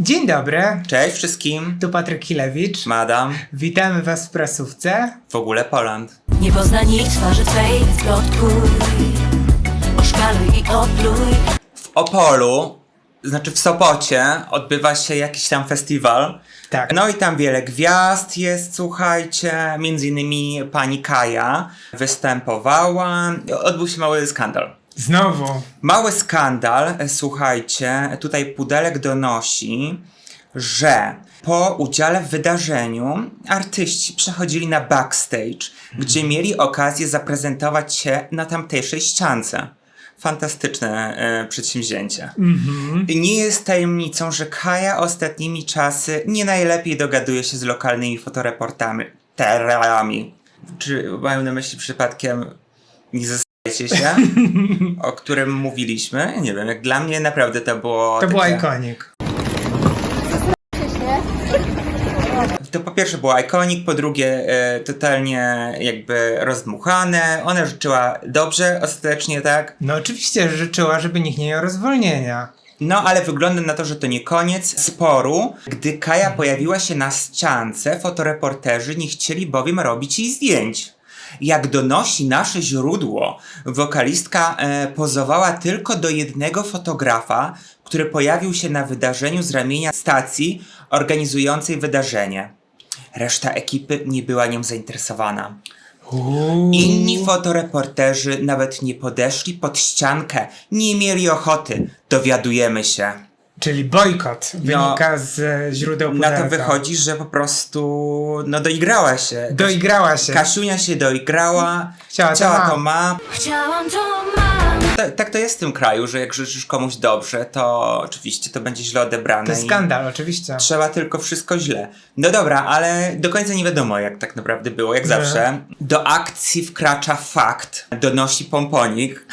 Dzień dobry, Cześć wszystkim, tu Patryk Kilewicz. madam, Witamy Was w prasówce. w ogóle Poland. Nie pozna nikt twarzy twej, plotkuj Oszkaluj i opluj W Opolu, znaczy w Sopocie, odbywa się jakiś tam festiwal. Tak. No i tam wiele gwiazd jest, słuchajcie, między innymi pani Kaja występowała. Odbył się mały skandal. Znowu. Mały skandal, e, słuchajcie, tutaj Pudelek donosi, że po udziale w wydarzeniu artyści przechodzili na backstage, gdzie mieli okazję zaprezentować się na tamtejszej ściance. Fantastyczne e, przedsięwzięcie. I Nie jest tajemnicą, że Kaja ostatnimi czasy nie najlepiej dogaduje się z lokalnymi fotoreportami. Terami. Czy mają na myśli przypadkiem nie się? o którym mówiliśmy? Nie wiem, jak dla mnie naprawdę to było. To takie- ikonik. To po pierwsze było ikonik, po drugie e, totalnie jakby rozdmuchane. Ona życzyła dobrze ostatecznie, tak? No oczywiście życzyła, żeby nikt nie miał rozwolnienia. No, ale wygląda na to, że to nie koniec sporu. Gdy Kaja pojawiła się na ściance, fotoreporterzy nie chcieli bowiem robić jej zdjęć. Jak donosi nasze źródło, wokalistka e, pozowała tylko do jednego fotografa, który pojawił się na wydarzeniu z ramienia stacji organizującej wydarzenie. Reszta ekipy nie była nią zainteresowana. Inni fotoreporterzy nawet nie podeszli pod ściankę, nie mieli ochoty, dowiadujemy się. Czyli bojkot wynika z e, źródeł No, Na to Pudelka. wychodzi, że po prostu no doigrała się. Doigrała się. Kasiunia się doigrała, Chciała to ma. to ma. Chciałam to Ta, tak to jest w tym kraju, że jak życzysz komuś dobrze, to oczywiście to będzie źle odebrane. To jest skandal, oczywiście. Trzeba tylko wszystko źle. No dobra, ale do końca nie wiadomo, jak tak naprawdę było, jak zawsze. Do akcji wkracza fakt, donosi pomponik.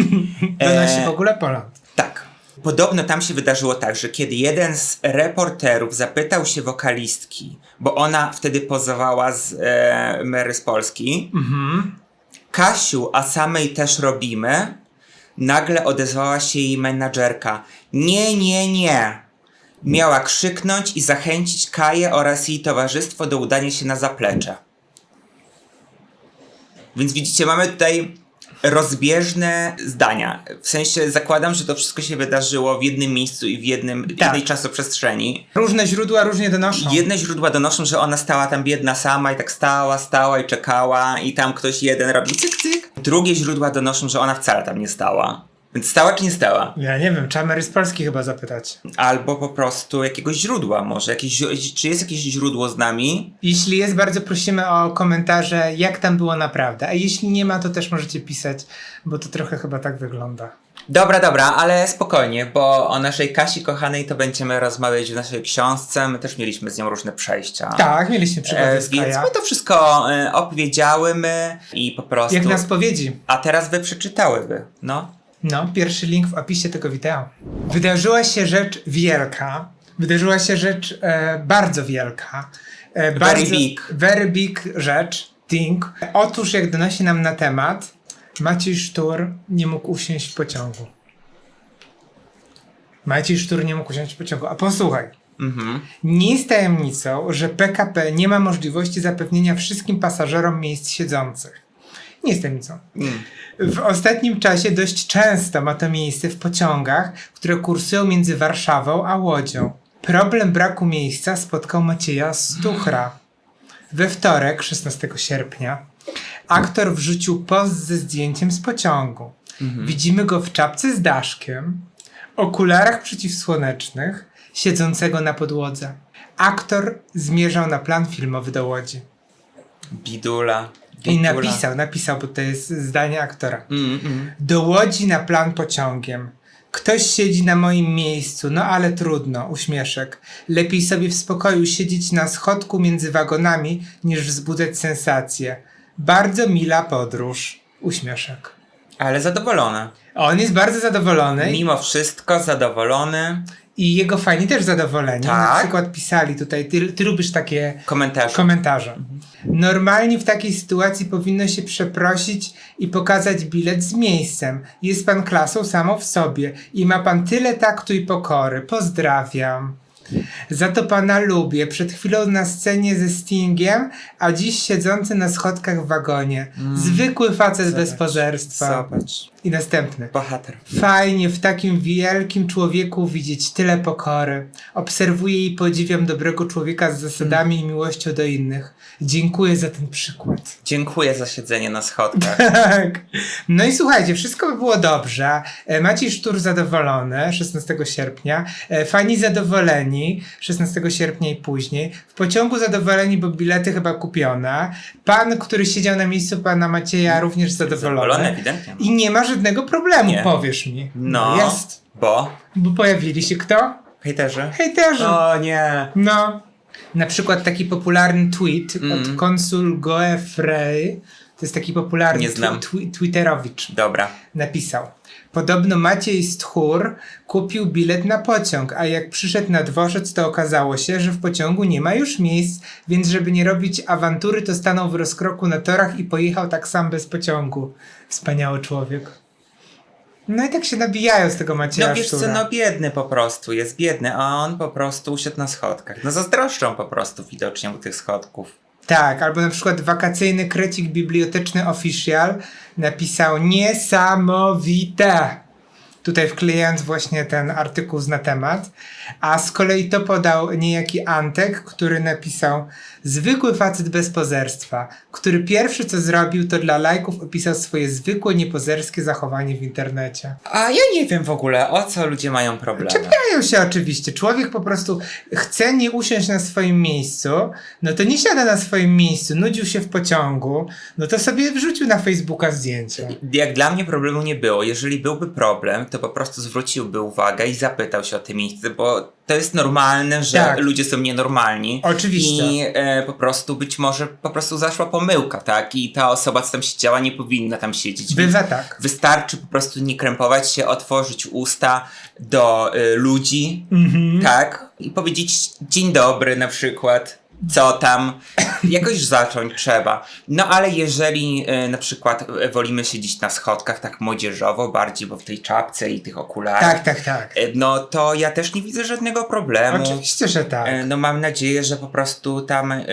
Donosi w ogóle Poland. Tak. Podobno tam się wydarzyło tak, że kiedy jeden z reporterów zapytał się wokalistki, bo ona wtedy pozowała z e, Mary z Polski, Mhm. Kasiu, a samej też robimy, nagle odezwała się jej menadżerka. Nie, nie, nie. Miała krzyknąć i zachęcić Kaję oraz jej towarzystwo do udania się na zaplecze. Więc widzicie, mamy tutaj rozbieżne zdania. W sensie zakładam, że to wszystko się wydarzyło w jednym miejscu i w jednym, Tak. jednej czasoprzestrzeni. Różne źródła różnie donoszą. Jedne źródła donoszą, że ona stała tam biedna sama i tak stała, stała i czekała i tam ktoś jeden robił cyk, cyk. Drugie źródła donoszą, że ona wcale tam nie stała. Więc stała czy nie stała? Ja nie wiem, trzeba Mary z Polski chyba zapytać. Albo po prostu jakiegoś źródła może. Jakieś, czy jest jakieś źródło z nami? Jeśli jest, bardzo prosimy o komentarze, jak tam było naprawdę. A jeśli nie ma, to też możecie pisać, bo to trochę chyba tak wygląda. Dobra, dobra, ale spokojnie, bo o naszej Kasi kochanej to będziemy rozmawiać w naszej książce. My też mieliśmy z nią różne przejścia. Tak, mieliśmy przygody E, z więc my to wszystko e, opowiedziałymy i po prostu... Jak na spowiedzi. A teraz wy przeczytałyby, no. No, pierwszy link w opisie tego wideo. Wydarzyła się rzecz wielka. Wydarzyła się rzecz e, bardzo wielka. E, bardzo, big. Very big rzecz. Thing. Otóż, jak donosi nam na temat, Maciej Sztur nie mógł usiąść w pociągu. Maciej Sztur nie mógł usiąść w pociągu. A posłuchaj. Mhm. Nie jest tajemnicą, że PKP nie ma możliwości zapewnienia wszystkim pasażerom miejsc siedzących. Nie jest tajemnicą. Mm. W ostatnim czasie dość często ma to miejsce w pociągach, które kursują między Warszawą a Łodzią. Problem braku miejsca spotkał Macieja Stuchra. We wtorek, 16 sierpnia, aktor wrzucił post ze zdjęciem z pociągu. Widzimy go w czapce z daszkiem, okularach przeciwsłonecznych, siedzącego na podłodze. Aktor zmierzał na plan filmowy do Łodzi. Bidula. I napisał, napisał, bo to jest zdanie aktora. Mm, mm. Do Łodzi na plan pociągiem. Ktoś siedzi na moim miejscu, no ale trudno, uśmieszek. Lepiej sobie w spokoju siedzieć na schodku między wagonami, niż wzbudzać sensację. Bardzo mila podróż, uśmieszek. Ale zadowolona. On jest bardzo zadowolony Mimo wszystko zadowolony. i jego fani też zadowoleni. Na Tak? przykład pisali tutaj, ty, ty lubisz takie Komentarz. komentarze. Normalnie w takiej sytuacji powinno się przeprosić i pokazać bilet z miejscem. Jest pan klasą samą w sobie i ma pan tyle taktu i pokory. Pozdrawiam. Za to pana lubię. Przed chwilą na scenie ze Stingiem, a dziś siedzący na schodkach w wagonie. Zwykły facet bez pozerstwa. Zobacz. I następny. Bohater. Fajnie w takim wielkim człowieku widzieć tyle pokory. Obserwuję i podziwiam dobrego człowieka z zasadami i miłością do innych. Dziękuję za ten przykład. Dziękuję za siedzenie na schodkach. Tak. No i słuchajcie, wszystko by było dobrze. E, Maciej Sztur zadowolony 16 sierpnia. E, Fani zadowoleni 16 sierpnia i później. W pociągu zadowoleni, bo bilety chyba kupione. Pan, który siedział na miejscu pana Macieja, również zadowolony. Zadowolony, ewidentnie. I nie ma żadnego problemu, Nie. powiesz mi. No, Jest. bo... Bo pojawili się kto? Hejterzy? Hejterzy. O nie. No. Na przykład taki popularny tweet Mm. od konsul Goefrey. To jest taki popularny Nie znam. twi- twitterowicz. Dobra. Napisał. Podobno Maciej Stchór kupił bilet na pociąg, a jak przyszedł na dworzec, to okazało się, że w pociągu nie ma już miejsc, więc żeby nie robić awantury, to stanął w rozkroku na torach i pojechał tak sam bez pociągu. Wspaniały człowiek. No i tak się nabijają z tego Macieja No wiesz co, no biedny po prostu, jest biedny, a on po prostu usiadł na schodkach. No zazdroszczą po prostu widocznie u tych schodków. Tak, albo na przykład wakacyjny krecik biblioteczny official napisał niesamowite. Tutaj wklejając właśnie ten artykuł na temat. A z kolei to podał niejaki Antek, który napisał zwykły facet bez pozerstwa, który pierwszy co zrobił to dla lajków opisał swoje zwykłe niepozerskie zachowanie w internecie. A ja nie wiem w ogóle, o co ludzie mają problemy. Czepiają się oczywiście. Człowiek po prostu chce nie usiąść na swoim miejscu, no to nie siada na swoim miejscu, nudził się w pociągu, no to sobie wrzucił na Facebooka zdjęcie. Jak dla mnie problemu nie było. Jeżeli byłby problem, to po prostu zwróciłby uwagę i zapytał się o te miejsce, bo to jest normalne, że Tak. ludzie są nienormalni. Oczywiście. I e, po prostu być może po prostu zaszła pomyłka, tak? I ta osoba, co tam siedziała, nie powinna tam siedzieć. Bywa tak. Wystarczy po prostu nie krępować się, otworzyć usta do y, ludzi, Mhm. tak? I powiedzieć dzień dobry na przykład. Co tam? Jakoś zacząć trzeba. No ale jeżeli y, na przykład y, wolimy siedzieć na schodkach tak młodzieżowo, bardziej, bo w tej czapce i tych okularach, Tak, tak, tak. y, no to ja też nie widzę żadnego problemu. Oczywiście, że tak. No mam nadzieję, że po prostu tam y,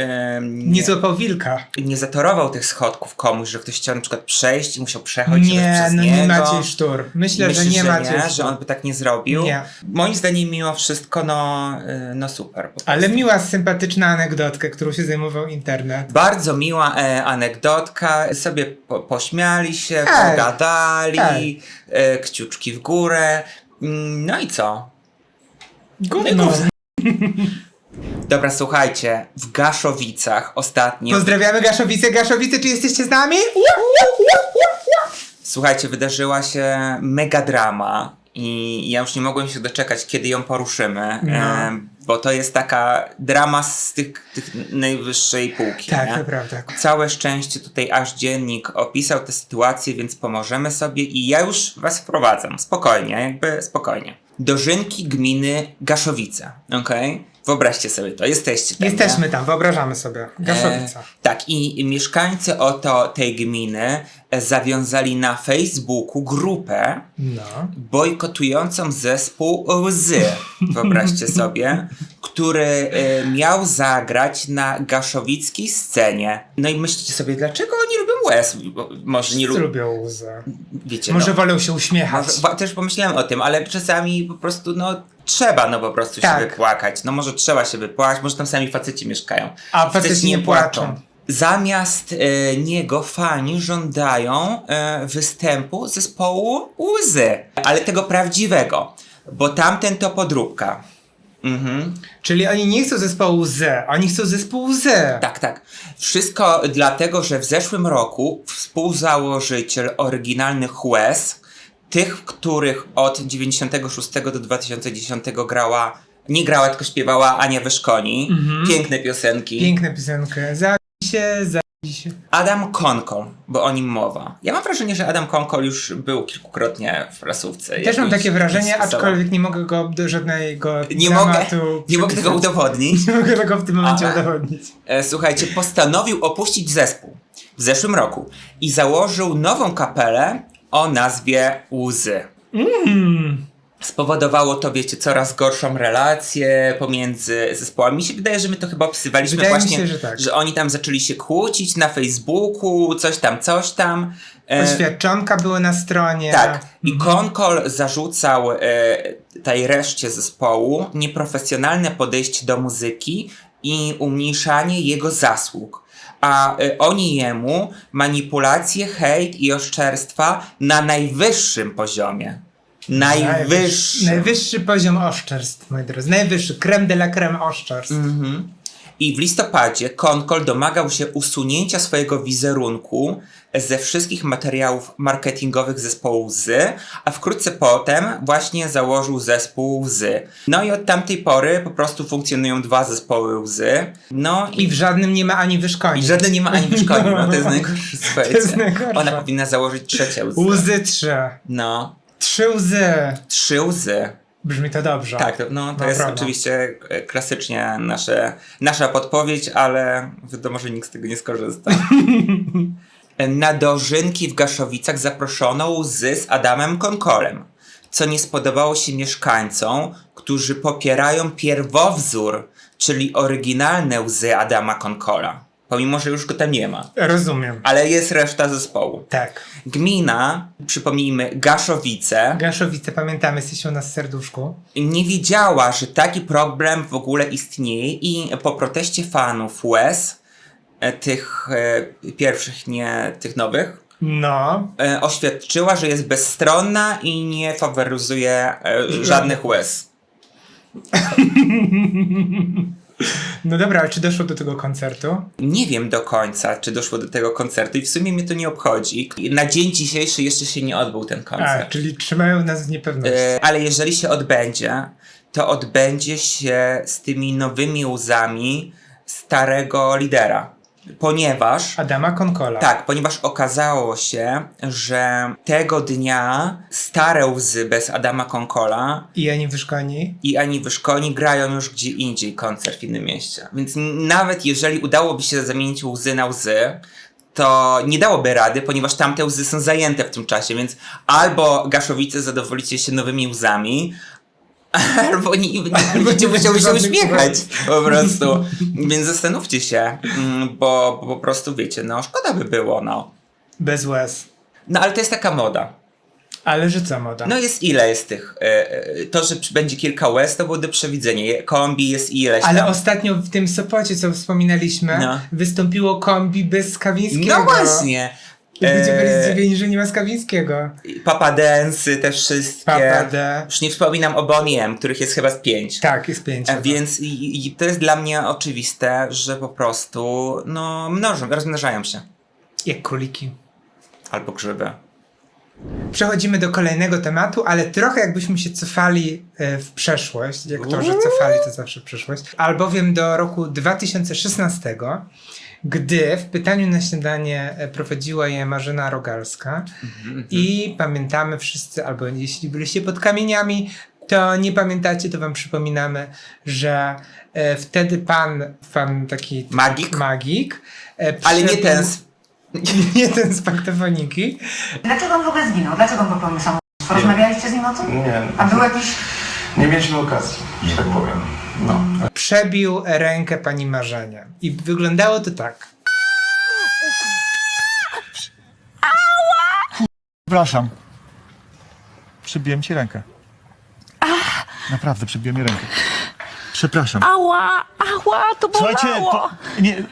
Nie złapał wilka. nie zatorował tych schodków komuś, że ktoś chciał na przykład przejść i musiał przechodzić Nie, przez no niego. nie Maciej Sztur. Myślę, że Myślisz, nie Maciej nie, Sztur. że on by tak nie zrobił. Nie. Moim zdaniem mimo wszystko, no, no super. Ale miła, sympatyczna anegdotka, którą się zajmował internet. Bardzo miła e, anegdotka, sobie po, pośmiali się, Tak. pogadali, e, kciuczki w górę. Mm, No i co? Gówno. Dobra, słuchajcie, w Gaszowicach ostatnio, Pozdrawiamy Gaszowice. Gaszowice, czy jesteście z nami? słuchajcie, wydarzyła się mega drama i ja już nie mogłem się doczekać, kiedy ją poruszymy, No. e, bo to jest taka drama z tych, tych najwyższej półki. Tak, nie? to prawda. Całe szczęście tutaj aż dziennik opisał tę sytuację, więc pomożemy sobie i ja już was wprowadzam. Spokojnie, jakby spokojnie. Dożynki gminy Gaszowice, okej? Wyobraźcie sobie to, jesteście tam. Jesteśmy nie? tam, wyobrażamy sobie. Gaszowica. E, tak, i, mieszkańcy oto tej gminy e, zawiązali na Facebooku grupę No. bojkotującą zespół Łzy, wyobraźcie sobie, który e, miał zagrać na gaszowickiej scenie. No i myślicie sobie, dlaczego oni lubią łez? Może nie lubią, łzy. wiecie, Może no, wolą się uśmiechać. może, też pomyślałem o tym, ale czasami po prostu, no, trzeba no po prostu Tak. się wypłakać. No może trzeba się wypłakać, może tam sami faceci mieszkają. A faceci nie płaczą. Zamiast e, niego fani żądają e, występu zespołu Łzy, ale tego prawdziwego, bo tamten to podróbka. Mhm. Czyli oni nie chcą zespołu Z, oni chcą zespołu Z. Tak, tak. Wszystko dlatego, że w zeszłym roku współzałożyciel oryginalnych Łez, tych, których od 96 do 2010 grała, nie grała, tylko śpiewała Ania Wyszkoni. Piękne piosenki. Piękna piosenka. Zabij się, się. Adam Konkol, bo o nim mowa. Ja mam wrażenie, że Adam Konkol już był kilkukrotnie w prasówce. Też mam takie wrażenie, aczkolwiek nie mogę go do żadnego nie mogę, nie mogę tego udowodnić. Nie mogę tego w tym momencie Ale- udowodnić. E, słuchajcie, postanowił opuścić zespół w zeszłym roku i założył nową kapelę o nazwie Łzy. Mm. Spowodowało to, wiecie, coraz gorszą relację pomiędzy zespołami. Mi się wydaje, że my to chyba opisywaliśmy Wydaje właśnie, się, że tak. oni tam zaczęli się kłócić na Facebooku, coś tam, coś tam. E, Oświadczonka były na stronie. tak. I Konkol zarzucał e, tej reszcie zespołu nieprofesjonalne podejście do muzyki i umniejszanie jego zasług. A e, oni jemu manipulacje, hejt i oszczerstwa na najwyższym poziomie. Najwyższym. Najwyższy poziom oszczerstw, moi drodzy. Najwyższy. Creme de la creme oszczerstw. Mhm. I w listopadzie Konkol domagał się usunięcia swojego wizerunku ze wszystkich materiałów marketingowych zespołu Łzy, a wkrótce potem właśnie założył zespół Łzy. No i od tamtej pory po prostu funkcjonują dwa zespoły Łzy. No I w żadnym nie ma ani wyszkoni. i żaden nie ma ani wyszkoleń, no to jest najgorsze, słuchajcie. jest najgorsze. Ona powinna założyć trzecie Łzy. Łzy trzy. No, Trzy łzy. trzy Łzy. Brzmi to dobrze. Tak, to, no, to jest oczywiście e, klasycznie nasze, nasza podpowiedź, ale wiadomo, że nikt z tego nie skorzysta. Na dożynki w Gaszowicach zaproszono łzy z Adamem Konkolem, co nie spodobało się mieszkańcom, którzy popierają pierwowzór, czyli oryginalne łzy Adama Konkola. Pomimo, że już go tam nie ma. Rozumiem. Ale jest reszta zespołu. Tak. Gmina, przypomnijmy, Gaszowice, Gaszowice, pamiętamy, jesteś u nas w serduszku. nie wiedziała, że taki problem w ogóle istnieje i po proteście fanów łez, tych e, pierwszych, nie tych nowych, No. e, oświadczyła, że jest bezstronna i nie faworyzuje e, żadnych łez. No dobra, ale czy doszło do tego koncertu? Nie wiem do końca, czy doszło do tego koncertu i w sumie mnie to nie obchodzi. Na dzień dzisiejszy jeszcze się nie odbył ten A, koncert. czyli trzymają nas w niepewności. E, ale jeżeli się odbędzie, to odbędzie się z tymi nowymi łzami starego lidera. Ponieważ, Adama Konkola. tak, ponieważ okazało się, że tego dnia stare łzy bez Adama Konkola I ani wyszkoni. i Ani Wyszkoni grają już gdzie indziej koncert w innym mieście. Więc nawet jeżeli udałoby się zamienić łzy na łzy, to nie dałoby rady, ponieważ tamte łzy są zajęte w tym czasie, więc albo Gaszowice zadowolicie się nowymi łzami, albo nie, nie będziecie musiały się uśmiechać po prostu. Więc zastanówcie się, mm, bo, bo po prostu wiecie, no szkoda by było, no. Bez łez. No ale to jest taka moda. Ale że co moda? No jest ile jest tych? e, To, że będzie kilka łez, to było do przewidzenia. Kombi jest ileś Ale tam. ostatnio w tym Sopocie, co wspominaliśmy, No. wystąpiło kombi bez Skawińskiego. No właśnie. Ludzie byli E, zdziwieni, że nie ma Skawińskiego. Papa Densy, te wszystkie. Papa D. Już nie wspominam o Boniem, których jest chyba z pięć. Tak, jest pięć. E, Więc i, i to jest dla mnie oczywiste, że po prostu no mnożą, rozmnażają się. Jak króliki. Albo grzyby. Przechodzimy do kolejnego tematu, ale trochę jakbyśmy się cofali e, w przeszłość. Jak to, że cofali, to zawsze przyszłość. Albowiem do roku 2016, gdy w pytaniu na śniadanie e, prowadziła je Marzena Rogalska i pamiętamy wszyscy, albo jeśli byliście pod kamieniami, to nie pamiętacie, to wam przypominamy, że e, wtedy pan, pan taki Magik? magik e, Ale nie ten z... nie ten z paktofoniki, Dlaczego on w ogóle zginął? Dlaczego on popełnił samobójstwo? Rozmawialiście z nim o tym? Nie. A był jakiś... Nie mieliśmy okazji, że tak powiem. No. przebił rękę pani Marzenie. I wyglądało to tak. Przepraszam. Przybiłem ci rękę. Naprawdę, przybiłem mi rękę. Przepraszam. Ała, ała, to bolało, Słuchajcie, to, nie,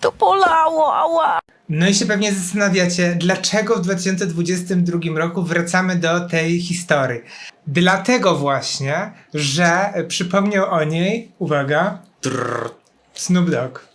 to bolało, ała. No i się pewnie zastanawiacie, dlaczego w 2022 roku wracamy do tej historii. Dlatego właśnie, że przypomniał o niej, uwaga, Trrr. Snoop Dogg.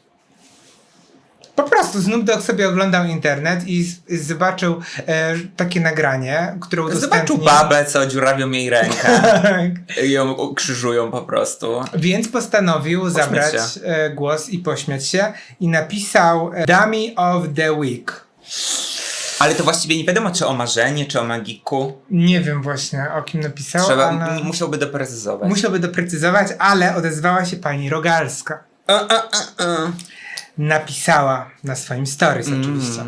Po prostu Snoop Dogg sobie oglądał internet i, z- i zobaczył e, takie nagranie, które Zobaczył udostępnił. babę, co dziurawią jej rękę. Tak. I ją krzyżują po prostu. Więc postanowił zabrać się. e, głos i pośmiać się i napisał e, Dummy of the Week. Ale to właściwie nie wiadomo, czy o marzenie, czy o magiku. Nie wiem właśnie o kim napisał, Trzeba, ale musiałby doprecyzować. musiałby doprecyzować, ale odezwała się pani Rogalska. A, a, a, a. Napisała na swoim stories Mm. oczywiście.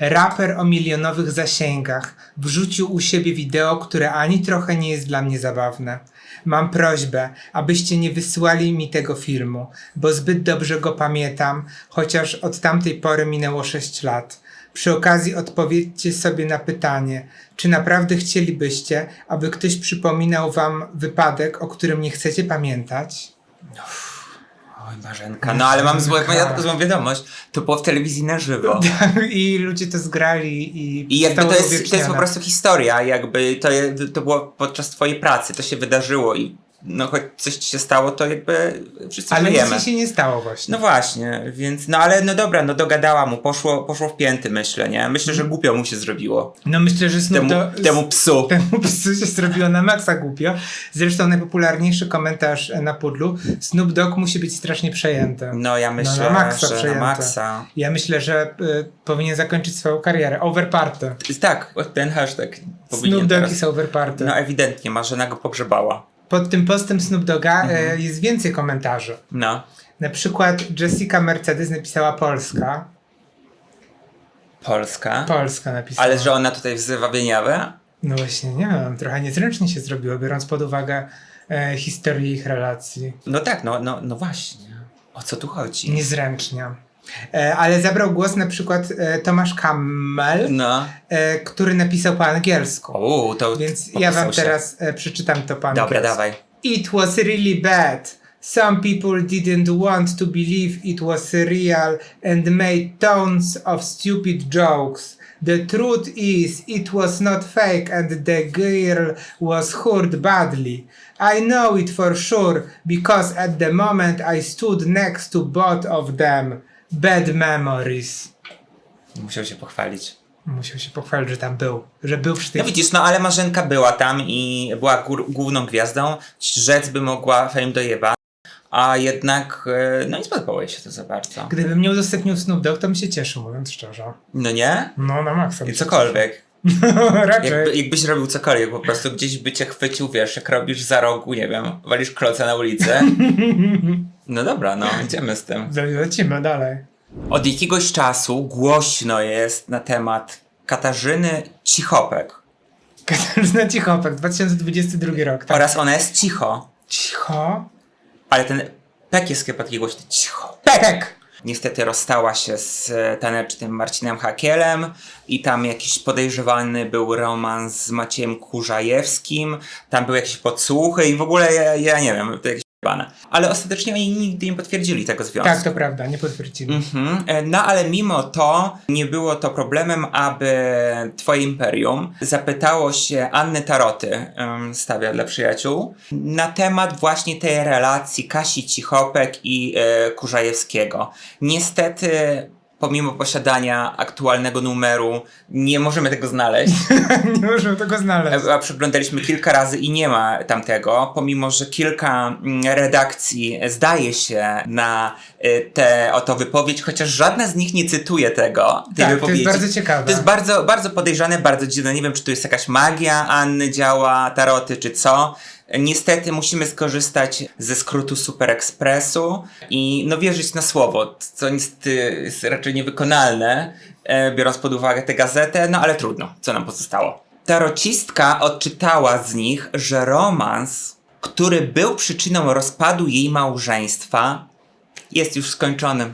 Raper o milionowych zasięgach wrzucił u siebie wideo, które ani trochę nie jest dla mnie zabawne. Mam prośbę, abyście nie wysyłali mi tego filmu, bo zbyt dobrze go pamiętam, chociaż od tamtej pory minęło 6 lat. Przy okazji odpowiedzcie sobie na pytanie, czy naprawdę chcielibyście, aby ktoś przypominał wam wypadek, o którym nie chcecie pamiętać? Oj, Marzenka, no ale mam złą, Marzenka. złą wiadomość. To było w telewizji na żywo. I ludzie to zgrali i I jakby to jest, to jest po prostu historia, jakby to, to było podczas twojej pracy, to się wydarzyło i no choć coś ci się stało, to jakby wszyscy Ale żyjemy. nic mi się nie stało właśnie. No właśnie, więc no ale no dobra, no dogadała mu, poszło, poszło w pięty myślę, nie? Myślę, Mhm. że głupio mu się zrobiło. No myślę, że Snoop Temu, Dogg- temu psu. Temu psu się zrobiło na maksa głupio. Zresztą najpopularniejszy komentarz na pudlu Snoop Dogg musi być strasznie przejęty. No ja myślę, na maksa że na przejęty. maksa. Ja myślę, że y, powinien zakończyć swoją karierę. Overparty. Tak, ten hashtag powinien Snoop Dogg teraz. is overparty. No ewidentnie, Marzena go pogrzebała. Pod tym postem Snoop Dogga Mhm. y, jest więcej komentarzy. No. Na przykład Jessica Mercedes napisała Polska. Polska. Polska napisała. Ale że ona tutaj wzywa Wieniawę? No właśnie, nie wiem, trochę niezręcznie się zrobiło, biorąc pod uwagę e, historię ich relacji. No tak, no, no, no właśnie. O co tu chodzi? Niezręcznie. E, ale zabrał głos na przykład e, Tomasz Kammel, No. e, który napisał po angielsku. O, to Więc ja wam się. teraz przeczytam to po angielsku. Dobra, dawaj. It was really bad. Some people didn't want to believe it was real and made tons of stupid jokes. The truth is, it was not fake and the girl was hurt badly. I know it for sure because at the moment I stood next to both of them. Bad memories. Musiał się pochwalić. Musiał się pochwalić, że tam był. Że był przy No widzisz, no ale Marzenka była tam i była główną gwiazdą. Rzec by mogła fame dojeba. A jednak, e, no nie spodobało jej się to za bardzo. Gdybym nie udostępnił Snoop Dogg, to bym się cieszył, mówiąc szczerze. No nie? No, na maksa. I cokolwiek. cieszył. Raczej. Jakby, jakbyś robił cokolwiek, po prostu gdzieś by cię chwycił, wiesz, jak robisz za rogu, nie wiem, walisz kloca na ulicę. No dobra, no, idziemy z tym. Lecimy dalej. Od jakiegoś czasu głośno jest na temat Katarzyny Cichopek. Katarzyna Cichopek, 2022 rok. Tak. Oraz ona jest cicho, Cicho. ale ten pek jest chyba taki głośny cicho. Pek! Niestety rozstała się z e, tanecznym Marcinem Hakielem i tam jakiś podejrzewany był romans z Maciejem Kurzajewskim, tam były jakieś podsłuchy i w ogóle ja, ja nie wiem, to jakieś Ale ostatecznie oni nigdy nie potwierdzili tego związku. Tak, to prawda, nie potwierdzili. Mhm. No ale mimo to nie było to problemem, aby Twoje Imperium zapytało się Anny Taroty, stawia dla przyjaciół, na temat właśnie tej relacji Kasi Cichopek i e, Kurzajewskiego. Niestety, pomimo posiadania aktualnego numeru, nie możemy tego znaleźć. nie możemy tego znaleźć. A przeglądaliśmy kilka razy i nie ma tamtego, pomimo że kilka mm, redakcji zdaje się na y, tę oto wypowiedź, chociaż żadna z nich nie cytuje tego. Tej Tak, to wypowiedzi. jest bardzo ciekawe. To jest bardzo, bardzo podejrzane, bardzo dziwne. Nie wiem, czy to jest jakaś magia Anny działa, taroty, czy co. Niestety musimy skorzystać ze skrótu Super Expressu i no wierzyć na słowo, co niestety jest raczej niewykonalne, e, biorąc pod uwagę tę gazetę, no ale trudno, co nam pozostało. Tarocistka odczytała z nich, że romans, który był przyczyną rozpadu jej małżeństwa, jest już skończony.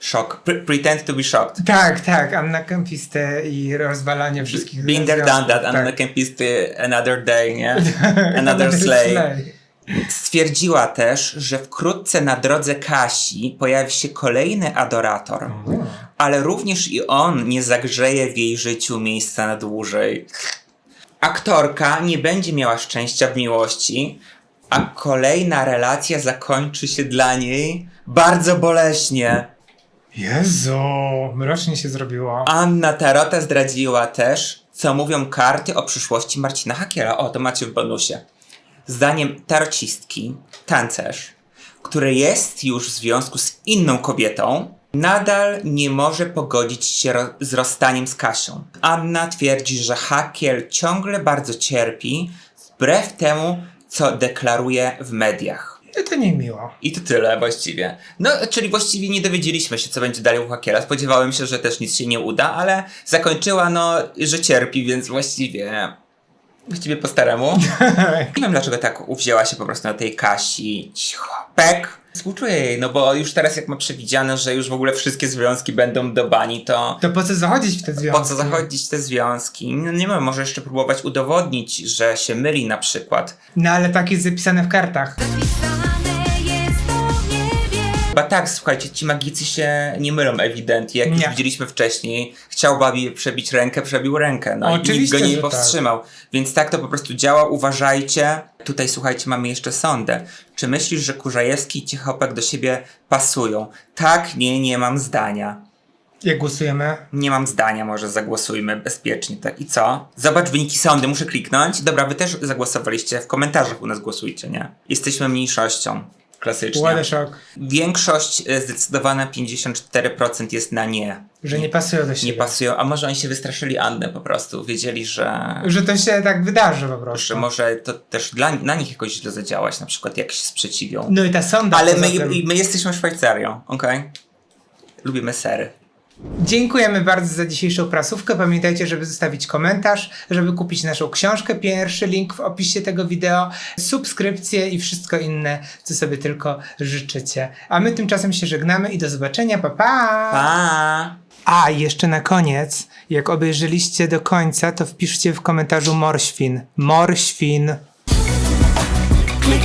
Szok. Pre- pretend to be shocked. Tak, tak, Anna Kempiste i rozwalanie wszystkich Been there, done that. Anna tak. Kempisty, another day, nie? Another slay. Stwierdziła też, że wkrótce na drodze Kasi pojawi się kolejny adorator, ale również i on nie zagrzeje w jej życiu miejsca na dłużej. Aktorka nie będzie miała szczęścia w miłości, a kolejna relacja zakończy się dla niej bardzo boleśnie. Jezu, mrocznie się zrobiło. Anna Tarota zdradziła też, co mówią karty o przyszłości Marcina Hakiela. O, to macie w bonusie. Zdaniem tarocistki, tancerz, który jest już w związku z inną kobietą, nadal nie może pogodzić się z rozstaniem z Kasią. Anna twierdzi, że Hakiel ciągle bardzo cierpi, wbrew temu, co deklaruje w mediach. To nie miło. I to tyle właściwie. No, czyli właściwie nie dowiedzieliśmy się, co będzie dalej u Hakiera. Spodziewałem się, że też nic się nie uda, ale zakończyła, no, że cierpi, więc właściwie... Właściwie po staremu. nie wiem, dlaczego tak uwzięła się po prostu na tej Kasi. Cicho. Pek. Współczuję jej, no bo już teraz jak ma przewidziane, że już w ogóle wszystkie związki będą do bani, to... To po co zachodzić w te związki? Po co zachodzić w te związki? No nie wiem, może jeszcze próbować udowodnić, że się myli na przykład. No ale tak jest zapisane w kartach. Chyba tak, słuchajcie, ci magicy się nie mylą ewidentnie, jak już Nie. widzieliśmy wcześniej. Chciał Babi przebić rękę, przebił rękę, no i nikt Oczywiście, go nie tak. powstrzymał. Więc tak to po prostu działa, uważajcie. Tutaj słuchajcie, mamy jeszcze sondę. Czy myślisz, że Kurzajewski i Ciechopek do siebie pasują? Tak, nie, nie mam zdania. Jak głosujemy? Nie mam zdania, może zagłosujmy bezpiecznie. Tak i co? Zobacz wyniki sądy, muszę kliknąć. Dobra, wy też zagłosowaliście. W komentarzach u nas głosujcie, nie? Jesteśmy mniejszością. Klasycznie. Większość, e, zdecydowana 54% jest na nie. Że nie pasują do siebie. Nie pasują, a może oni się wystraszyli Annę po prostu. Wiedzieli, że, Że to się tak wydarzy po prostu. że może to też dla, na nich jakoś źle zadziałać, na przykład jak się sprzeciwią. No i ta sonda Ale my, my jesteśmy Szwajcarią, okej? Lubimy sery. Dziękujemy bardzo za dzisiejszą prasówkę. Pamiętajcie, żeby zostawić komentarz, żeby kupić naszą książkę. Pierwszy link w opisie tego wideo, subskrypcje i wszystko inne, co sobie tylko życzycie. A my tymczasem się żegnamy i do zobaczenia. Pa, pa! Pa! A, jeszcze na koniec, jak obejrzeliście do końca, to wpiszcie w komentarzu Morświn. Morświn. Click,